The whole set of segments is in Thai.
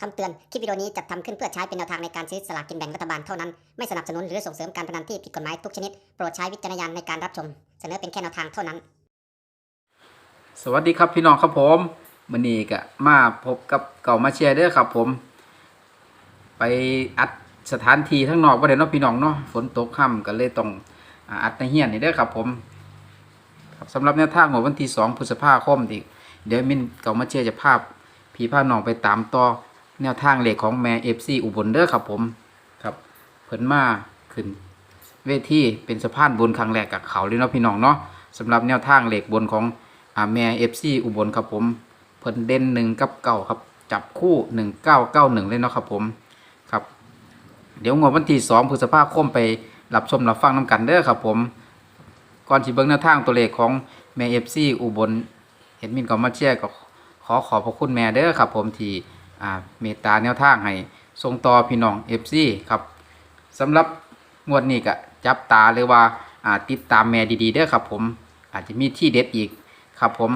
คำเตือน คลิปวิดีโอนี้จัดทำขึ้นเพื่อใช้เป็นแนวทางในการซื้อสลากกินแบ่งรัฐบาลเท่านั้น ไม่สนับสนุนหรือส่งเสริมการพนันที่ผิดกฎหมายทุกชนิด โปรดใช้วิจารณญาณในการรับชม เสนอเป็นแค่แนวทางเท่านั้น สวัสดีครับพี่น้องครับผมมือนี้ก็มาพบกับเก่ามาเชียร์เด้อครับผม ไปอัดสถานที่ทั้งนอกบ่ได้เนาะพี่น้องเนาะฝนตกค่ำก็เลยต้องอัดในเฮียนนี่เด้อครับผมครับสำหรับแนวทางของวันที่2พฤษภาคมที่เดี๋ยวมินเก่ามาเชียร์จะพาพี่พาน้องไปตามต่อ แนวทางเลขของแม่ FC อุบลเด้อครับผมครับเพิ่นมาขึ้น เวทีเป็นสะพานบุญครั้งแรกกับเขาเลยเนาะพี่น้องเนาะสำหรับแนวทางเหล็กบนของอาแม่เอฟซีอุบลครับผมเพิ่นเด่นหนึ่งกับเก้าครับ จับคู่หนึ่งเก้าเก้าหนึ่งเลยเนาะครับผมครับ เดี๋ยวงวดวันที่สองพฤษภาคมไปรับชมรับฟังน้ำกันเด้อครับผม ก่อนที่เบิ้งแนวทางตัวเลขของแม่เอฟซีอุบลเห็นมินก็มาเชียร์ก็ขอขอบพระคุณแม่เด้อครับผมที่ อ่าเมตตาแนวทางให้ส่งต่อพี่น้องเอฟซีครับสำหรับงวดนี้ก็จับตาเลยว่าอ่าติดตามแม่ดีๆเด้อครับ ผมอาจจะมีที่เด็ดอีกครับผม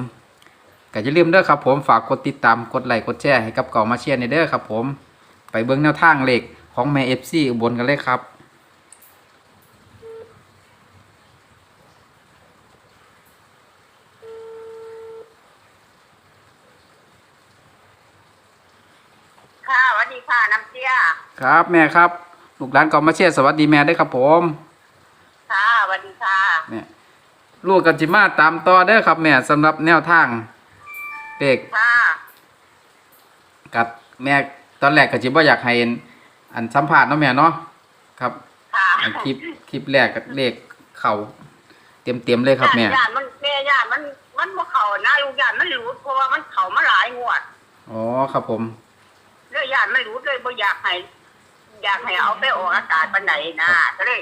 ก็อย่าลืมเด้อครับผมฝากกดติดตามกดไลค์กดแชร์ให้กับเก่ามาเชียร์ในเด้อครับผม ไปเบิ้งแนวทางเลขของแม่เอฟซีอุบลกันเลยครับ ค่ะสวัส ดีค่ะน้ำเชี่ยครับแม่ครับลูกหลานเก่ามาเชียร์สวัสดีแม่เด้อครับผมค่ะสวัสดีค่ะเนี่ยลูกกันจิมาตามต่อเด้อครับแม่สำหรับแนวทางเลขค่ะกับแม่ตอนแรกก็จิบ่อยากให้อันสัมภาษณ์เนาะแม่เนาะครับค่ะอันคลิปคลิปแรกกับเลขเข่าเต็มเต็มๆเลยครับแม่ญาติมันแม่ญาติมันมันบ่เข่านะลูกญาติมันหลุดเพราะว่ามันเข่ามาหลายงวดอ๋อครับผม เลยญาติมันหลุดเลยบ่อยากให้อยากให้เอาไปออกอากาศปานไหนนะก็เลย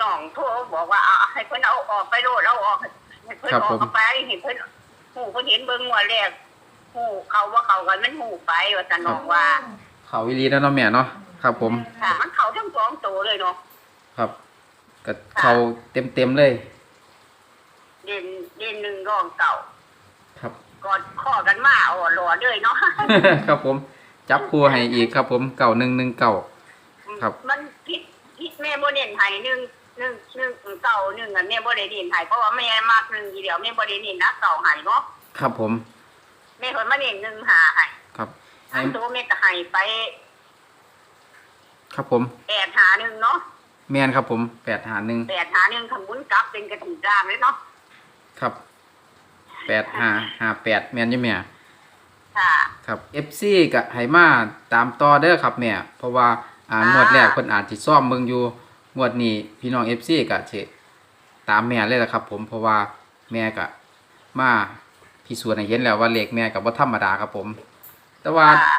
น้องโทรบอกว่าเอาให้เพิ่นเอาออกไปโลดเอาออกให้เพิ่นออกเอาไปให้เพิ่นหูเพิ่นเห็นเบิ่งงวดแรกหูเขาว่าเขากันมันหูไปว่าจะน้องว่า เข่าวิลีแล้วเนาะแม่เนาะครับ ผมค่ะมันเขาทั้งสองตัวเลยเนาะครับก็เข่าเต็มเต็มๆเลย เด่นเด่นหนึ่งรองเก่า ครับกอดข้อกันมาอ่อนหล่อเลยเนาะครับผม จับคู่ให้อีกครับ ผมเก่าหนึ่งหนึ่งเก่า ครับ มันพิษพิษแม่โบเด่นไทยหนึ่งหนึ่งหนึ่งเก่าหนึ่งอะแม่โบเด่นไทยเพราะว่าแม่มากหนึ่งทีเดียวแม่โบเด่นนะเก่าหายเนาะครับผมแม่คนมาเด่นหนึ่งหาหายครับไอ้อันตัวแม่ก็หายไป ครับผมแปดหาหนึ่งเนาะแม่นครับผมแปดหาหนึ่งแปดหาหนึ่งขมุนกลับเป็นกระถิ่นกลางเลยเนาะครับแปดหาหาแปดแม่นอยี่แม่ ค่ะ ครับ FC กับไหมาตามต่อเด้อครับแม่ เพราะว่าอ่าอ่างงวดแรกเพิ่นอาจสิซ่อมเบิ่งอยู่งวดนี้พี่น้อง FC ก็สิตามแม่เลยล่ะครับ ผมเพราะว่าแม่ก็มาพิสูจน์ให้เห็นแล้วว่าเลขแม่ก็บ่ธรรมดาครับผม แต่ว่า ค่ะ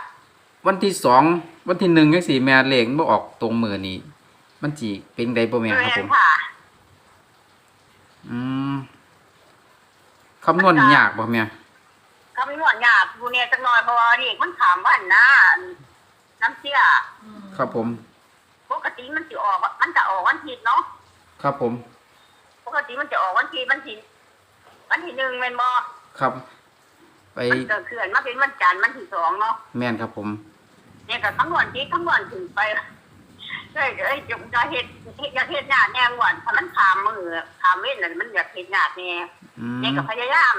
วันที่สองวันที่หนึ่งจังซี่แม่เลขบ่ออกตรงมือนี้มันสิเป็นไดบ่แม่ครับผม ค่ะ อืมคำนวณนี่ยากบ่แม่ คำนวณยากดูเนี่ยจังหน่อยเพราะว่าเด็กมันถามว่านะน้ำเชี่ยครับผม ปกติมันจะออกมันจะออกวันอาทิตย์เนาะครับผม ปกติมันจะออกวันที่วันที่วันที่หนึ่งเป็นบอครับ ไปมันเกิดเขื่อนมาเป็นวันจันทร์วันที่สองเนาะแม่นครับผม เนี่ยกับทั้งวันที่ทั้งวันถึงไปเอ้ยเอ้ยจะจะเฮ็ดเฮ็ดอยากเฮ็ดงานแน่งวันถ้ามันขามมือขามเว้นน่ะมันอยากเฮ็ดงานแน่อืมเนี่ยกับพยายาม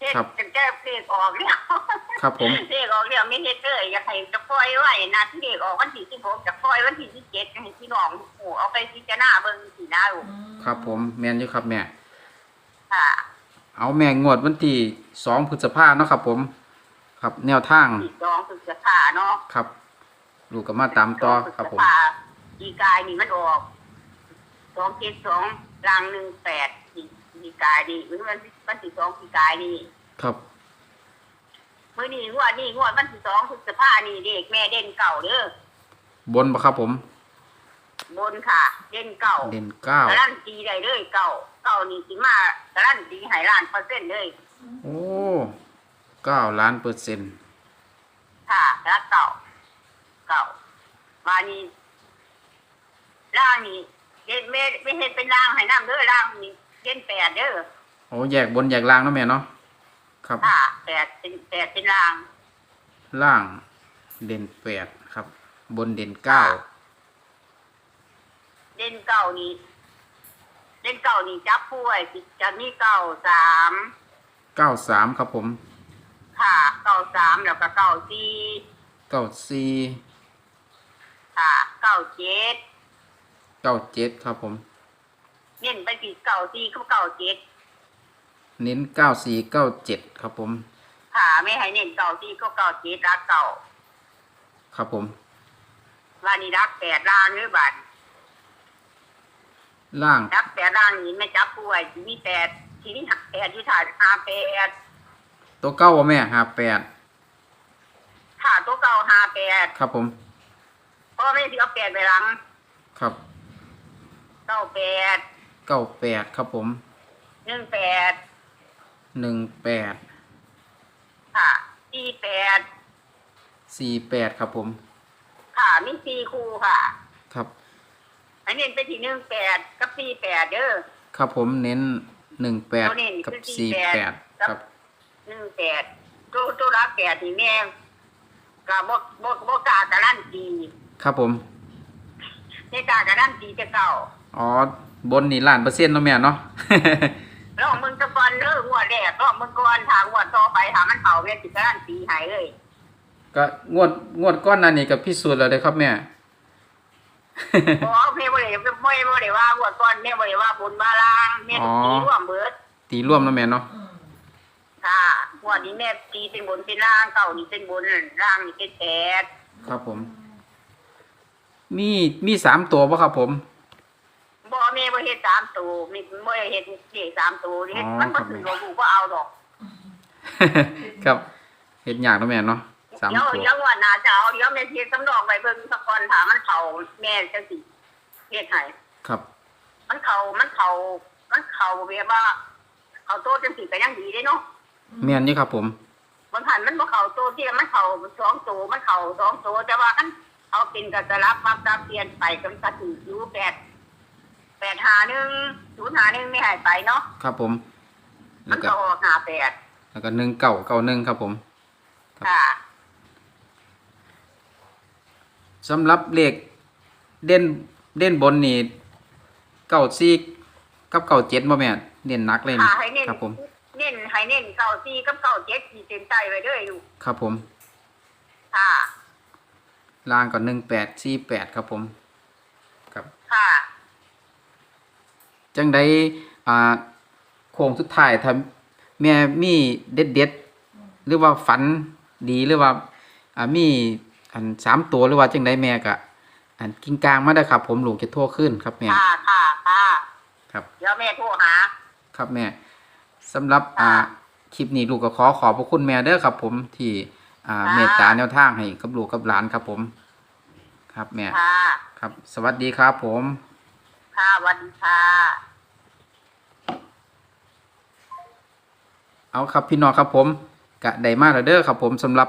เฮ็ดครับ จนแก้เพลงออกเนี่ยครับผม เพลงออกเนี่ยไม่เฮ็ดเลยอยากให้จะปล่อยไว้นะที่เด็กออกวันที่สิบหกจะปล่อยวันที่สิบเจ็ดให้พี่น้องโอ้เอาไปพิจารณาเบิ่งสีหน้าลูกครับผมแม่นอยู่ครับแม่ ค่ะ เอาแม่งวดวันที่สองพฤษภาเนาะครับผม ครับแนวทางที่สองพฤษภาเนาะครับ ลูกก็มาตามต่อครับผมอีกายนี่มันออกสองเจ็ดสองรางหนึ่งแปด อีอีกายนี่มันวันวันที่สองอีกายนี่ครับมื่อนี้งวดนี่งวดวันที่สองพฤษภานี่เด็กแม่เด่นเก่าเด้อบนปะครับผม บนค่ะ เด่นเก่าเด่นเก้าการันตีได้เลยเก่าเก่านี่สิมาการันตีให้ล้านเปอร์เซ็นต์เลยโอ้เก้าล้านเปอร์เซ็นต์ค่ะรักเก่าเก่ามานี่ร่างนี่เด่นไม่ไม่เห็นเป็นร่างให้น้ำเด้อร่างนี่ เด่นแปดเด้อโอ้แยกบนแยกล่างเนาะแม่เนาะครับค่ะแปดเป็นแปดเป็นราง ล่างเด่นแปดครับ บนเด่นเก้าเล่นเก่านี่เล่นเก่านี่จับผู้ไว้สิจะมีเก่าสามเก้าสามครับผมค่ะเก่าสามแล้วก็เก่าสี่เก้าสี่ค่ะเก่าเจ็ดเก้าเจ็ดครับผม เน้นไปที่เก่าสี่กับเก่าเจ็ดเน้นเก้าสี่เก้าเจ็ดครับผม ค่ะไม่ให้เน้นเก่าสี่ก็เก่าเจ็ดรักเก่าครับผมว่านี่รักแปดล่างหรือบัตรล่างรักแปดล่างนี่ไม่จับผู้ไว้ที่มีแปดที่นี่แปดที่ถ่ายห้าแปดตัวเก้าว่าแม่ห้าแปดค่ะตัวเก่าห้าแปดครับผมเพราะไม่ได้เอาแปดไปหลัง ครับเก้าแปด เก้าแปดครับผมหนึ่งแปดหนึ่งแปดค่ะสี่แปดสี่แปดครับผม ค่ะมีสี่คู่ค่ะ ครับ อันนี้เป็นที่หนึ่งแปดกับสี่แปดเด้อครับผมเน้นหนึ่งแปดตัวเน้นกับคือสี่48แปดครับครับหนึ่งแปดตัวตัวรักแปดนี่แม่ก็บ่บ่บ่กล้าการันตีครับผมในกล้าการันตีจะเก่าอ๋อ บนนี่ล้านเปอร์เซ็นต์เนาะแม่เนาะลองมึงตะกอนเด้อหัวแรกลองมึงก่อนทางหัวต่อไปถามมันเขาเวียนสิการันตีให้เลยก็งวดงวดก้อนนั้นนี่กับพิสูจน์แล้วเลยครับแม่บ่เอาแม่บ่ได้ไม่บ่ได้ว่าหัวก่อนแม่บ่ได้ว่าบุญบาลางแม่อ๋อ ตีร่วมเบิดตีร่วมเนาะแม่เนาะค่ะหัวนี้แม่ตีเป็นบนเป็นล่างเก่านี่เป็นบนล่างนี่เป็นแปดครับผม มีมีสามตัวป่ะครับผม บ่แม่บ่เฮ็ดสาม ตัวมีบ่ได้เฮ็ดเด็กสามตัวเฮ็ดอ๋อมันบ่ครับถึงกับกูก็เอาดอกครับเห็นยากเนาะแม่เนาะสามเดี๋ยวตัวเดี๋ยววันหน้าจะเอาเดี๋ยวแม่เฮ็ดสำรองไว้เบิ่งสักก่อนถ้ามันเข้าแม่จังสิเฮ็ดให้ครับ มันเข้ามันเข้ามันเข้าแบบว่าเข้าโตจังสิก็ยังดีเด้เนาะแม่นนี่ครับผมบางหันมันบ่เข้าโตที่มันเข้าสองตัวมันเข้าสองตัวแต่ว่าคันเอาเป็นก็จะรับมาตามเปลี่ยนไปก็มันก็ถืออยู่แปด แปดหาหนึ่งศูนย์หาหนึ่งไม่หายไปเนาะครับผม มัแล้นวก็ก็ออกหาแปดแล้วก็หนึ่งเก่าเก่าหนึ่งครับผมค่ะสำหรับเลขเด่นเด่นบนนี่เก้าสี่กับเก้าเจ็ดบ่แม่เด่นหนักเลยนี่ค่ะให้เน้นครับผม เน้นให้เน้นเก้าสี่กับเก้าเจ็ดสี่เต็มใจไว้ด้วยอยู่ครับผมค่ะล่างก็หนึ่งแปดสี่แปดครับผมครับ ค่ะ จังได้อ่าโค้งสุดท้ายถ้าแม่มีเด็ดเด็ดๆหรือว่าฝันดีหรือว่าอ่ามีอันสามตัวหรือว่าจังได้แม่กะอันกิ้งกลางมาได้อครับ ผมลูกจะโทรขึ้นครับแม่ ค่ะค่ะค่ะครับ เดี๋ยวแม่โทรหา ครับแม่สำหรับอ่าคลิปนี้ลูกก็ขอขอบพระคุณแม่เด้อครับ ผมที่อ่าค่ะ เมตตาแนวทางให้กับลูกกับหลานครับผม ครับแม่ค่ะ ครับ สวัสดีครับผม ค่ะสวันดีค่ะ เอาครับพี่น้องครับผมกะได้มาแล้วเด้อครับผมสำหรับ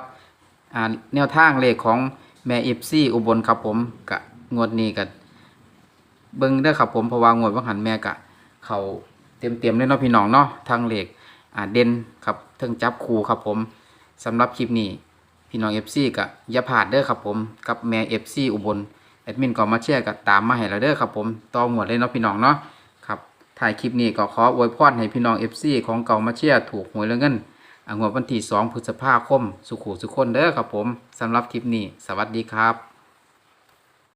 แนวทางเลขของแม่เอฟซีอุบลครับผมกะงวดนี้กะเบิ่งเด้อครับผมเพราะว่างวดว่างหันแม่กะเขาเต็มเต็มเลยเนาะพี่น้องเนาะทางเลขอ่าเด่นครับเทิงจับคูครับผมสำหรับคลิปนี้พี่น้องเอฟซีกะอย่าพลาดเด้อครับผมกับแม่เอฟซีอุบลแอดมินก็มาแชร์กับตามมาให้แล้วเด้อครับผมต่อหมวดเลยเนาะพี่น้องเนาะ ถ่ายคลิปนี้ก็ขออวยพรให้พี่น้องเอฟซีของเก่ามาเชียร์ถูกหวยและเงินอังวดวันที่2พฤษภาคม สุขุสุขคนเด้อครับผมสำหรับคลิปนี้ สวัสดีครับ